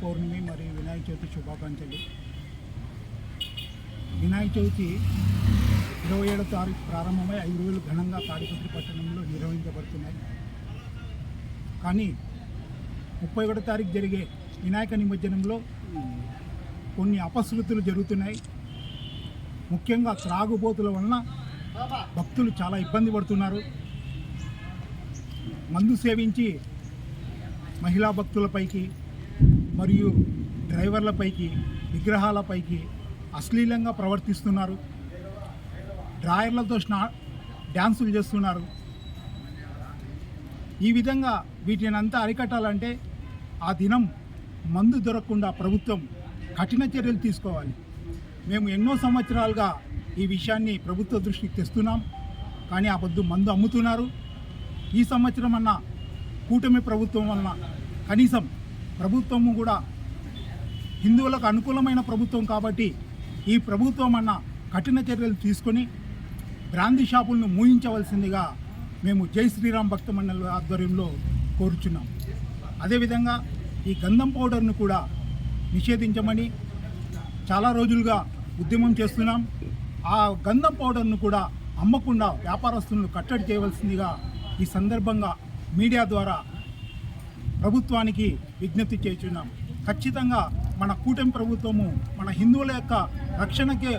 పౌర్ణమి మరియు వినాయక చవితి శుభాకాంక్షలు. వినాయక చవితి ఇరవై ఏడో తారీఖు ప్రారంభమై ఐదు రోజులు ఘనంగా తాడిపత్రి పట్టణంలో నిర్వహించబడుతున్నాయి. కానీ ముప్పై ఒకటో తారీఖు జరిగే వినాయక నిమజ్జనంలో కొన్ని అపశృతులు జరుగుతున్నాయి. ముఖ్యంగా త్రాగుబోతుల వలన భక్తులు చాలా ఇబ్బంది పడుతున్నారు. మందు సేవించి మహిళా భక్తులపైకి మరియు డ్రైవర్లపైకి విగ్రహాలపైకి అశ్లీలంగా ప్రవర్తిస్తున్నారు. డ్రాయర్లతో స్నా డ్యాన్సులు చేస్తున్నారు. ఈ విధంగా వీటిని అంతా అరికట్టాలంటే ఆ దినం మందు దొరకకుండా ప్రభుత్వం కఠిన చర్యలు తీసుకోవాలి. మేము ఎన్నో సంవత్సరాలుగా ఈ విషయాన్ని ప్రభుత్వ దృష్టికి తెస్తున్నాం. కానీ ఆ పొద్దు మందు అమ్ముతున్నారు. ఈ సంవత్సరం అన్న కూటమి ప్రభుత్వం వలన కనీసం ప్రభుత్వము కూడా హిందువులకు అనుకూలమైన ప్రభుత్వం కాబట్టి ఈ ప్రభుత్వం అన్న కఠిన చర్యలు తీసుకొని బ్రాందీ షాపులను మూయించవలసిందిగా మేము జై శ్రీరామ్ భక్త మండలి ఆధ్వర్యంలో కోరుచున్నాం. అదేవిధంగా ఈ గంధం పౌడర్ను కూడా నిషేధించమని చాలా రోజులుగా ఉద్యమం చేస్తున్నాం. ఆ గంధం పౌడర్ను కూడా అమ్మకుండా వ్యాపారస్తులను కట్టడి చేయవలసిందిగా ఈ సందర్భంగా మీడియా ద్వారా ప్రభుత్వానికి విజ్ఞప్తి చేస్తున్నాం. ఖచ్చితంగా మన కూటమి ప్రభుత్వము మన హిందువుల యొక్క రక్షణకే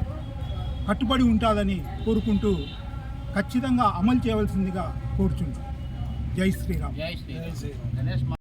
కట్టుబడి ఉంటుందని కోరుకుంటూ ఖచ్చితంగా అమలు చేయవలసిందిగా కోరుచున్నాం. జై శ్రీరామ్. జై శ్రీరామ్.